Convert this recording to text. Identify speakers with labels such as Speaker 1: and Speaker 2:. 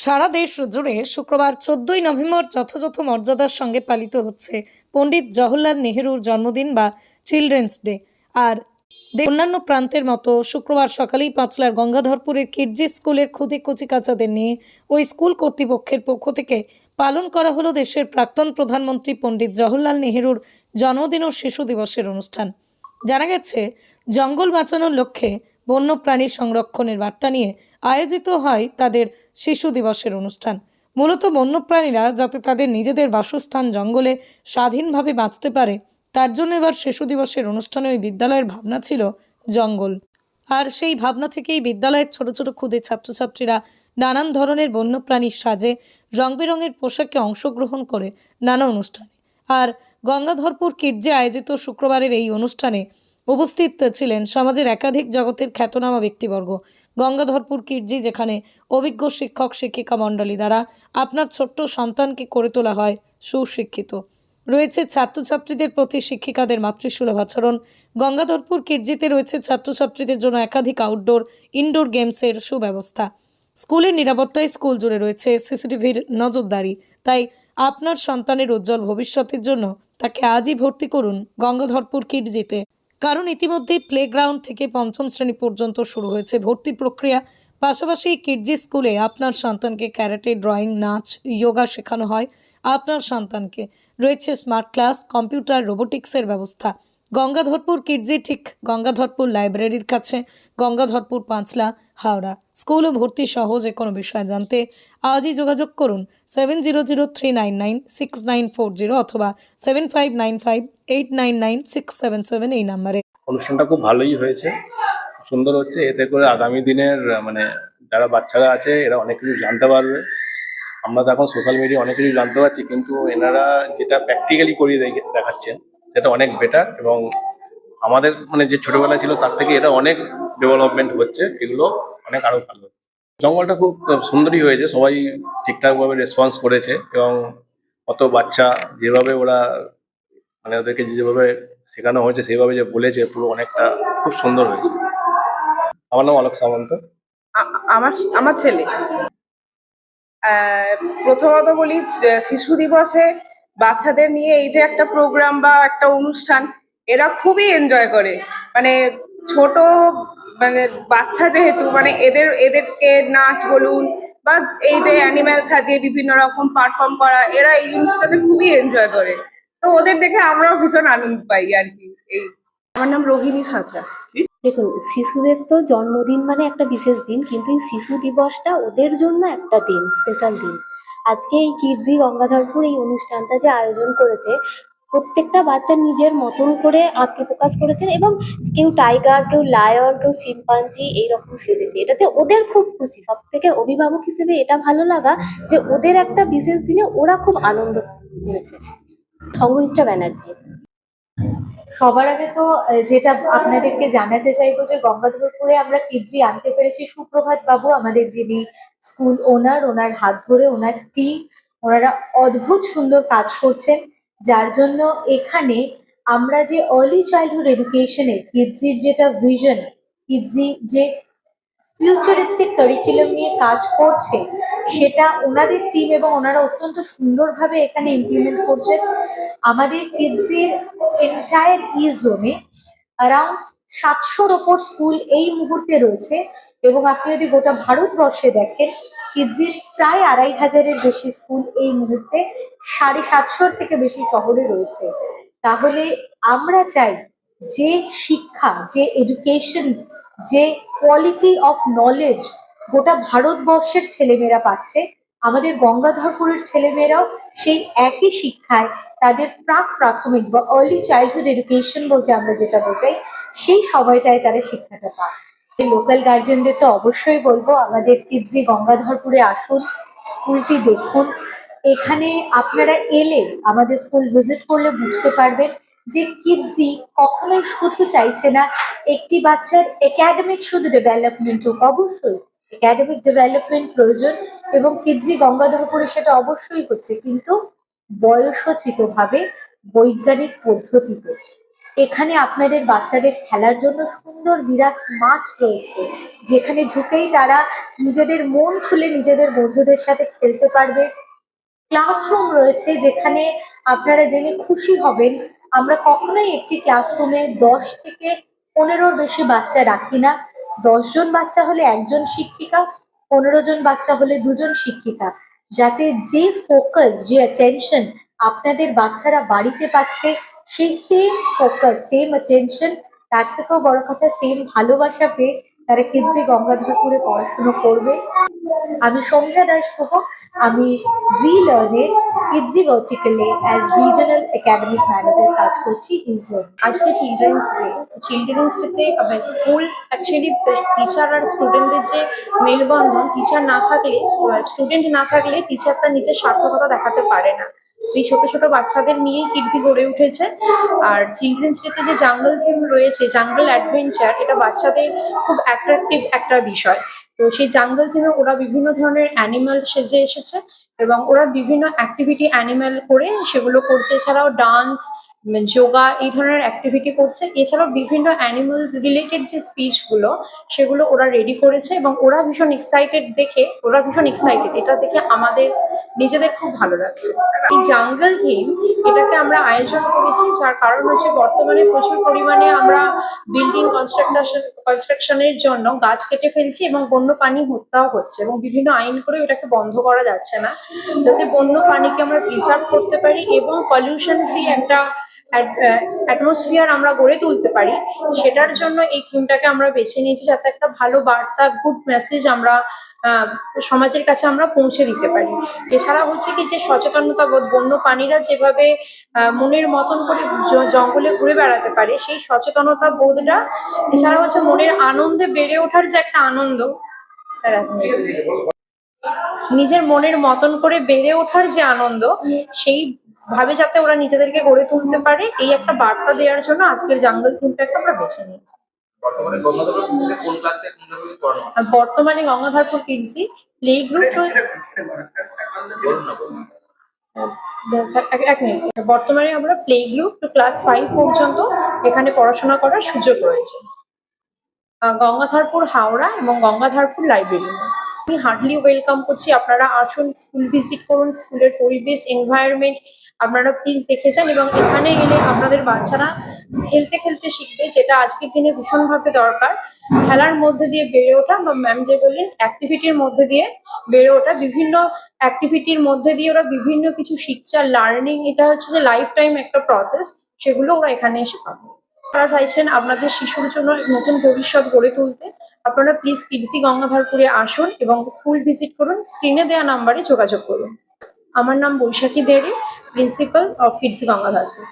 Speaker 1: সারা দেশ জুড়ে শুক্রবার চোদ্দই নভেম্বর যথাযথ মর্যাদার সঙ্গে পালিত হচ্ছে পণ্ডিত জওহরলাল নেহরুর জন্মদিন বা চিলড্রেন্স ডে। আর অন্যান্য প্রান্তের মতো শুক্রবার সকালেই পাঁচলার গঙ্গাধরপুরের কিডজি স্কুলের খুদে কচিকাচাদের নিয়ে ওই স্কুল কর্তৃপক্ষের পক্ষ থেকে পালন করা হলো দেশের প্রাক্তন প্রধানমন্ত্রী পণ্ডিত জওহরলাল নেহেরুর জন্মদিন ও শিশু দিবসের অনুষ্ঠান। জানা গেছে, জঙ্গল বাঁচানোর লক্ষ্যে বন্যপ্রাণী সংরক্ষণের বার্তা নিয়ে আয়োজিত হয় তাদের শিশু দিবসের অনুষ্ঠান। মূলত বন্যপ্রাণীরা যাতে তাদের নিজেদের বাসস্থান জঙ্গলে স্বাধীনভাবে বাঁচতে পারে, তার জন্য এবার শিশু দিবসের অনুষ্ঠানে ওই বিদ্যালয়ের ভাবনা ছিল জঙ্গল। আর সেই ভাবনা থেকেই বিদ্যালয়ের ছোট ছোট ক্ষুদে ছাত্রছাত্রীরা নানান ধরনের বন্যপ্রাণীর সাজে রং বেরঙের পোশাকে অংশগ্রহণ করে নানা অনুষ্ঠানে। আর গঙ্গাধরপুর কিডজে আয়োজিত শুক্রবারের এই অনুষ্ঠানে উপস্থিত ছিলেন সমাজের একাধিক জগতের খ্যাতনামা ব্যক্তিবর্গ। গঙ্গাধরপুর কিডজি যেখানে অভিজ্ঞ শিক্ষক, শিক্ষিকা মণ্ডলী দ্বারা আপনার ছোট্ট সন্তানকে করে তোলা হয় সুশিক্ষিত। রয়েছে ছাত্রছাত্রীদের প্রতি শিক্ষিকাদের মাতৃসুলভ আচরণ। গঙ্গাধরপুর কিডজিতে রয়েছে ছাত্রছাত্রীদের জন্য একাধিক আউটডোর ইনডোর গেমসের সুব্যবস্থা। স্কুলের নিরাপত্তায় স্কুল জুড়ে রয়েছে সিসিটিভির নজরদারি। তাই আপনার সন্তানের উজ্জ্বল ভবিষ্যতের জন্য তাকে আজই ভর্তি করুন গঙ্গাধরপুর কিডজিতে কারণ ইতিমধ্যে প্লেগ্রাউন্ড থেকে পঞ্চম শ্রেণি পর্যন্ত শুরু হয়েছে ভর্তি প্রক্রিয়া। পাশাপাশি কিডজি স্কুলে আপনার সন্তানকে ক্যারাটে ড্রয়িং নাচ ইয়োগা শেখানো হয়। আপনার সন্তানকে রয়েছে স্মার্ট ক্লাস কম্পিউটার রোবোটিক্সের ব্যবস্থা। গঙ্গাধরপুর কিডজি, ঠিক গঙ্গাধরপুর লাইব্রেরির কাছে। গঙ্গাধরপুর পাঁচলা, হাওড়া। স্কুল ও ভর্তি সহ যে কোনো বিষয় জানতে আজই যোগাযোগ করুন seven zero zero three nine nine six nine four zero অথবা seven five nine five eight nine nine six seven seven এই নাম্বারে।
Speaker 2: অনুষ্ঠানটা খুব ভালোই হয়েছে। সুন্দর হচ্ছে। এতে করে আগামী দিনের মানে যারা বাচ্চারা আছে, এরা অনেক কিছু জানতে পারবে। আমরা তো এখন সোশ্যাল মিডিয়া অনেক কিছু জানতে পারছি, কিন্তু এনারা যেটা প্র্যাকটিক্যালি করিয়ে দেখে- দেখাচ্ছেন সেটা অনেক বেটার এবং আমাদের মানে যে ছোটবেলা ছিল তার থেকে এটা অনেক ডেভেলপমেন্ট হচ্ছে, এগুলো অনেক আরও ভালো। জঙ্গলটা খুব সুন্দরই হয়েছে, সবাই ঠিকঠাকভাবে রেসপন্স করেছে এবং কত বাচ্চা যেভাবে ওরা মানে ওদেরকে যেভাবে শেখানো হয়েছে সেইভাবে যে বলেছে, পুরো অনেকটা খুব সুন্দর হয়েছে। আমার নাম অলোক সামন্ত।
Speaker 3: আমার আমার ছেলে। প্রথমত বলি শিশু দিবসে বাচ্চাদের নিয়ে এই যে একটা প্রোগ্রাম বা একটা অনুষ্ঠান, এরা খুবই এনজয় করে। মানে ছোট মানে বাচ্চা যেহেতু মানে এদের, এদেরকে নাচ বলুন বা এই যে অ্যানিম্যাল সাজিয়ে বিভিন্ন রকম পারফর্ম করা, এরা এই জিনিসটাতে খুবই এনজয় করে। তো ওদের দেখে আমরাও ভীষণ আনন্দ পাই আর কি, এই। আমার নাম রোহিণী সাঁতরা।
Speaker 4: দেখুন, শিশুদের তো জন্মদিন মানে একটা বিশেষ দিন, কিন্তু এই শিশু দিবসটা ওদের জন্য একটা দিন স্পেশাল দিন। আজকে এই কিডজি গঙ্গাধরপুর এই অনুষ্ঠানটা যে আয়োজন করেছে, প্রত্যেকটা বাচ্চা নিজের মতন করে আত্মপ্রকাশ করেছেন এবং কেউ টাইগার, কেউ লায়ন, কেউ সিম্পাঞ্জি এইরকম সেজেছে। এটাতে ওদের খুব খুশি। সব থেকে অভিভাবক হিসেবে এটা ভালো লাগা যে ওদের একটা বিশেষ দিনে ওরা খুব আনন্দ পেয়েছে। সঙ্গমিত্রা ব্যানার্জি।
Speaker 5: সবার আগে তো যেটা আপনাদেরকে জানাতে চাইব যে গঙ্গাধরপুরে আমরা কিডজি আনতে পেরেছি। সুপ্রভাত বাবু আমাদের যিনি স্কুল ওনার ওনার হাত ধরে, ওনার টিম ওনারা অদ্ভুত সুন্দর কাজ করছেন। যার জন্য এখানে আমরা যে আর্লি চাইল্ডহুড এডুকেশনের কিডজির যেটা ভিশন কিডজি যে ফিউচারিস্টিক কারিকুলাম নিয়ে কাজ করছে সেটা ওনাদের টিম এবং ওনারা অত্যন্ত সুন্দরভাবে এখানে ইমপ্লিমেন্ট করছেন আমাদের কিডসের এন্টায়ার ই জোনে অ্যারাউন্ড সাতশোর ওপর স্কুল এই মুহূর্তে রয়েছে এবং আপনি যদি গোটা ভারতবর্ষে দেখেন কিডজির প্রায় আড়াই হাজারের বেশি স্কুল এই মুহূর্তে সাড়ে সাতশোর থেকে বেশি শহরে রয়েছে। তাহলে আমরা চাই যে শিক্ষা, যে এডুকেশন যে কোয়ালিটি অফ নলেজ গোটা ভারতবর্ষের ছেলেমেয়েরা পাচ্ছে। আমাদের গঙ্গাধরপুরের ছেলেমেয়েরাও সেই একই শিক্ষায় তাদের প্রাক প্রাথমিক বা আর্লি চাইল্ডহুড এডুকেশন বলতে আমরা যেটা বোঝাই, সেই সময়টায় তারা শিক্ষাটা পায়। লোকাল গার্জেনদের তো অবশ্যই বলব, আমাদের কিডজি গঙ্গাধরপুরে আসুন, স্কুলটি দেখুন, এখানে আপনারা এলে আমাদের স্কুল ভিজিট করলে বুঝতে পারবেন যে কিডজি কখনোই শুধু চাইছে না, একটি বাচ্চার একাডেমিক শুধু ডেভেলপমেন্ট হোক, অবশ্যই একাডেমিক ডেভেলপমেন্ট প্রয়োজন এবং কিডজি গঙ্গাধরপুরে সেটা অবশ্যই হচ্ছে, কিন্তু বয়সোচিতভাবে বৈজ্ঞানিক পদ্ধতিতে। এখানে আপনাদের বাচ্চাদের খেলার জন্য সুন্দর বিরাট মাঠ রয়েছে, যেখানে ঢুকেই তারা নিজেদের মন খুলে নিজেদের বন্ধুদের সাথে খেলতে পারবে। ক্লাসরুম রয়েছে যেখানে আপনারা জেনে খুশি হবেন, আমরা কখনোই একটি ক্লাসরুমে দশ থেকে পনেরোর বেশি বাচ্চা রাখি না। দশজন বাচ্চা হলে একজন শিক্ষিকা পনেরো জন বাচ্চা হলে দুজন শিক্ষিকা। যাতে যে ফোকাস যে অ্যাটেনশন আপনাদের বাচ্চারা বাড়িতে পাচ্ছে, সেই সেম ফোকাস সেম অ্যাটেনশন তার থেকেও বড় কথা সেম ভালোবাসা পেয়ে তারা কিডজি গঙ্গাধরপুরে পড়াশুনো করবে, আমি সন্ধ্যা দাস গুহ আমি জি লার্নের কিডজি ভার্টিক্যালে অ্যাজ রিজনাল একাডেমিক ম্যানেজার কাজ করছি ইজন
Speaker 6: আজকে চিলড্রেন্স ডে। চিলড্রেন্স ডেতে স্কুল অ্যাকচুয়ালি টিচার আর স্টুডেন্টদের যে মেলবন্ধন টিচার না থাকলে, স্টুডেন্ট না থাকলে টিচার তার নিজের সার্থকতা দেখাতে পারে না। এই ছোট ছোট বাচ্চাদের নিয়েই কিডজি গড়ে উঠেছে। আর চিলড্রেন্স ডেতে যে জাঙ্গল থিম রয়েছে জাঙ্গল অ্যাডভেঞ্চার এটা বাচ্চাদের খুব অ্যাট্রাকটিভ একটা বিষয়। তো সেই জাঙ্গল থিমে ওরা বিভিন্ন ধরনের অ্যানিমাল সেজে এসেছে এবং ওরা বিভিন্ন অ্যাক্টিভিটি অ্যানিমাল করে সেগুলো করছে। এছাড়াও ডান্স যোগা এই ধরনের অ্যাক্টিভিটি করছে। এছাড়াও বিভিন্ন অ্যানিমাল রিলেটেড যে স্পিচগুলো সেগুলো ওরা রেডি করেছে এবং ওরা ভীষণ এক্সাইটেড দেখে, ওরা ভীষণ এক্সাইটেড এটা দেখে আমাদের, নিজেদের খুব ভালো লাগছে। এই জাঙ্গল থিম এটাকে আমরা আয়োজন করেছি যার কারণ হচ্ছে বর্তমানে প্রচুর পরিমাণে আমরা বিল্ডিং কনস্ট্রাকশন কনস্ট্রাকশনের জন্য গাছ কেটে ফেলছি এবং বন্য প্রাণী হত্যাও হচ্ছে এবং বিভিন্ন আইন করে ওটাকে বন্ধ করা যাচ্ছে না। যাতে বন্য প্রাণীকে আমরা প্রিজার্ভ করতে পারি এবং পলিউশন ফ্রি একটা অ্যাটমসফিয়ার আমরা গড়ে তুলতে পারি সেটার জন্য এই থিমটাকে আমরা বেছে নিয়েছি যাতে একটা ভালো বার্তা গুড মেসেজ আমরা সমাজের কাছে আমরা পৌঁছে দিতে পারি। এছাড়া হচ্ছে কি যে সচেতনতা বোধ বন্য প্রাণীরা যেভাবে মনের মতন করে জঙ্গলে ঘুরে বেড়াতে পারে সেই সচেতনতা বোধটা এছাড়া হচ্ছে মনের আনন্দে বেড়ে ওঠার যে একটা আনন্দ স্যার নিজের মনের মতন করে বেড়ে ওঠার যে আনন্দ সেই ভাবে যাতে ওরা নিজেদেরকে গড়ে তুলতে পারে এই একটা বার্তা দেওয়ার জন্য আজকের জাঙ্গল থিমটাকে আমরা বেছে নিয়েছি।
Speaker 7: বর্তমানে
Speaker 5: গঙ্গাধরপুর কিডজি প্লে গ্রুপ এক মিনিট বর্তমানে আমরা play group to class five পর্যন্ত এখানে পড়াশোনা করার সুযোগ রয়েছে। গঙ্গাধরপুর হাওড়া এবং গঙ্গাধরপুর লাইব্রেরি আমি হার্ডলি ওয়েলকাম করছি। আপনারা আসুন স্কুল ভিজিট করুন, স্কুলের পরিবেশ এনভায়রনমেন্ট আপনারা প্লিজ দেখে যান এবং এখানে এলে আপনাদের বাচ্চারা খেলতে খেলতে শিখবে, যেটা আজকের দিনে ভীষণভাবে দরকার। খেলার মধ্যে দিয়ে বেড়ে ওঠা বা ম্যাম যে বললেন অ্যাক্টিভিটির মধ্যে দিয়ে বেড়ে ওঠা। বিভিন্ন অ্যাক্টিভিটির মধ্যে দিয়ে ওরা বিভিন্ন কিছু শিখছে। আর লার্নিং এটা হচ্ছে যে লাইফ টাইম একটা প্রসেস সেগুলো ওরা এখানে এসে পাবে। আপনারা চাইছেন আপনাদের শিশুর জন্য নতুন ভবিষ্যৎ গড়ে তুলতে, আপনারা প্লিজ কিডসি গঙ্গাধরপুরে আসুন এবং স্কুল ভিজিট করুন। স্ক্রিনে দেওয়া নাম্বারে যোগাযোগ করুন। আমার নাম বৈশাখী দেড়ে প্রিন্সিপাল অফ কিডসি গঙ্গাধরপুর।